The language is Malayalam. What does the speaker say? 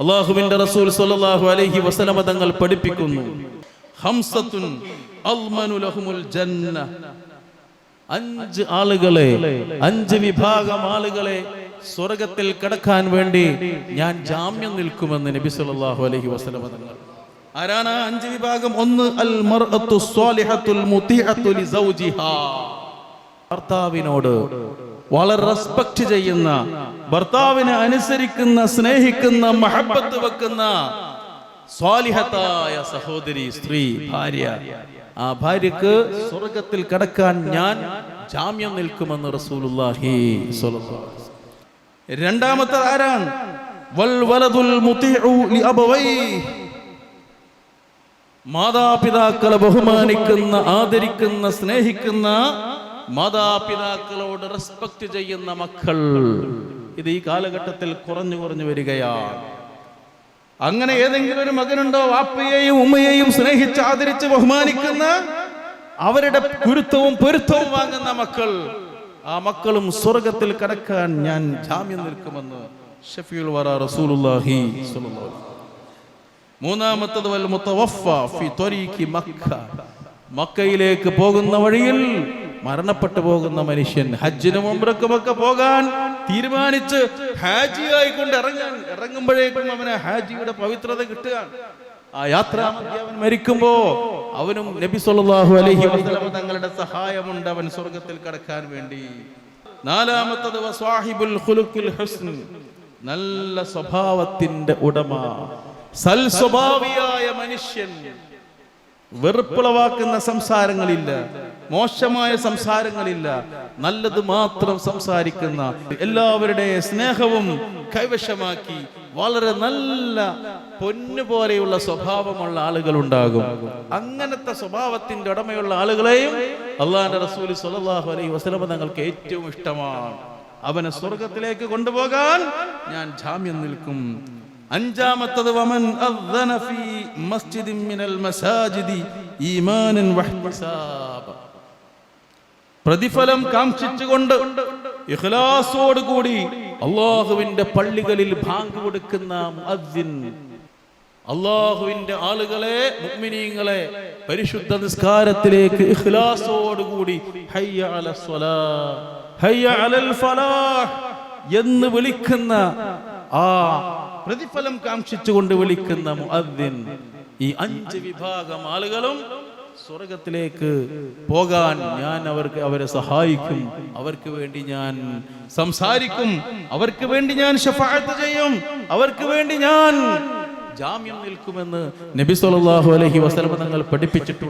അള്ളാഹുവിന്റെ റസൂൽ സല്ലല്ലാഹു അലൈഹി വസല്ലമ തങ്ങൾ പഠിപ്പിക്കുന്നു. ഹംസത്തുൻ അൽമനു ലഹുമുൽ ജന്ന. അഞ്ച് ആളുകളെ അഞ്ച് വിഭാഗം ആളുകളെ സ്വർഗത്തിൽ കടക്കാൻ വേണ്ടി ഞാൻ ജാമ്യം നിൽക്കുമെന്ന് നബി സല്ലല്ലാഹു അലൈഹി വസല്ലമ തങ്ങൾ. ആരാണ് അഞ്ച് വിഭാഗം? ഒന്ന് അൽ മർഅത്തു സ്വാലിഹത്തുൽ മുതീഅത്തു ലിസൗജിഹാ. ഭർത്താവിനോട് വളരെ റെസ്പെക്ട് ചെയ്യുന്ന ഭർത്താവിനെ അനുസരിക്കുന്ന സ്നേഹിക്കുന്ന മഹബത്ത് വെക്കുന്ന സ്വാലിഹത്തായ സഹോദരി സ്ത്രീ ഭാര്യ. ആ ഭാര്യക്ക് സ്വർഗത്തിൽ കടക്കാൻ ഞാൻ ജാമ്യം നിൽക്കുമെന്ന് റസൂലുള്ളാഹി രണ്ടാമത്തെ ആരാണ്? മാതാപിതാക്കളെ ബഹുമാനിക്കുന്ന ആദരിക്കുന്ന സ്നേഹിക്കുന്ന മാതാപിതാക്കളോട് റെസ്പെക്ട് ചെയ്യുന്ന മക്കൾ. ഇത് ഈ കാലഘട്ടത്തിൽ കുറഞ്ഞു കുറഞ്ഞു വരികയാണ്. അങ്ങനെ ഏതെങ്കിലും ഒരു മകനുണ്ടോ വാപ്പയെയും ഉമ്മയെയും സ്നേഹിച്ച് ആദരിച്ച് ബഹുമാനിക്കുന്ന അവരുടെ ഗുരുത്വവും പൊരുത്തവും വാങ്ങുന്ന മക്കൾ. ആ മക്കളും സ്വർഗത്തിൽ കടക്കാൻ ഞാൻ ജാമ്യം നിൽക്കുമെന്ന് ഷഫീൽ വറ റസൂലുള്ളാഹി മൂന്നാമത്തത് വൽ മുത്തവഫ ഫി മക്ക. മക്കയിലേക്ക് പോകുന്ന വഴിയിൽ മരണപ്പെട്ടു പോകുന്ന മനുഷ്യൻ ഹജ്ജിനും ഉംറക്കുമൊക്കെ പോകാൻ തീരുമാനിച്ച് ഹാജിയായി കൊണ്ട് ഇറങ്ങാൻ ഇറങ്ങുമ്പോഴേക്കും അവന് ഹാജിയുടെ പവിത്രത കിട്ടുകയാണ്. ആ യാത്ര അവൻ മരിക്കുമ്പോ അവനും നബി സല്ലല്ലാഹു അലൈഹി വസല്ലം തങ്ങളുടെ സഹായമുണ്ട് അവൻ സ്വർഗത്തിൽ കടക്കാൻ വേണ്ടി. നാലാമത്തത് വസ്വാഹിബുൽ ഖുലുഖിൽ ഹുസ്ൻ. നല്ല സ്വഭാവത്തിന്റെ ഉടമ. സൽ സ്വഭാവിയായ മനുഷ്യൻ. വെറുപ്പുളവാക്കുന്ന സംസാരങ്ങളില്ല മോശമായ സംസാരങ്ങളില്ല നല്ലത് മാത്രം സംസാരിക്കുന്ന എല്ലാവരുടെ സ്നേഹവും കൈവശമാക്കി വളരെ നല്ല പൊന്നുപോലെയുള്ള സ്വഭാവമുള്ള ആളുകൾ ഉണ്ടാകും അങ്ങനത്തെ സ്വഭാവത്തിന്റെ ഉടമയുള്ള ആളുകളെയും അള്ളാന്റെ റസൂൽ സ്വല്ലല്ലാഹു അലൈഹി വസ്ലമ തങ്ങൾക്ക് ഏറ്റവും ഇഷ്ടമാണ്. അവനെ സ്വർഗത്തിലേക്ക് കൊണ്ടുപോകാൻ ഞാൻ ജാമ്യം നിൽക്കും. അഞ്ചാമത്തത് വമൻ ഫീ മസ്ജിദിൻ മിനൽ മസാജിദി ഈമാനൻ വഹ്തിസാബ. പ്രതിഫലം കാംക്ഷിച്ചുകൊണ്ട് ഇഖ്ലാസോട് കൂടി അള്ളാഹുവിന്റെ പള്ളികളിൽ ഭാങ്ക് കൊടുക്കുന്ന മുഅദ്ദിൻ. അള്ളാഹുവിന്റെ ആളുകളെ മുഅ്മിനീങ്ങളെ പരിശുദ്ധ നിസ്കാരത്തിലേക്ക് ഇഖ്ലാസോട് കൂടി ഹയ്യ അല സ്വലാ ഹയ്യ അലൽ ഫലാഹ് എന്ന് വിളിക്കുന്ന ആ പ്രതിഫലം കാക്ഷിച്ചുകൊണ്ട് വിളിക്കുന്ന മുഅദ്ദിൻ ഈ അഞ്ച് വിഭാഗം ആളുകളും സ്വർഗത്തിലേക്ക് പോകാൻ ഞാൻ അവർക്ക് അവരെ സഹായിക്കും. അവർക്ക് വേണ്ടി ഞാൻ സംസാരിക്കും. അവർക്ക് വേണ്ടി ഞാൻ ഷഫാഅത്ത് ചെയ്യും. അവർക്ക് വേണ്ടി ഞാൻ ജാമ്യം നിൽക്കുമെന്ന് നബി സല്ലല്ലാഹു അലൈഹി വസല്ലം തങ്ങൾ പഠിപ്പിച്ചിട്ടുണ്ട്.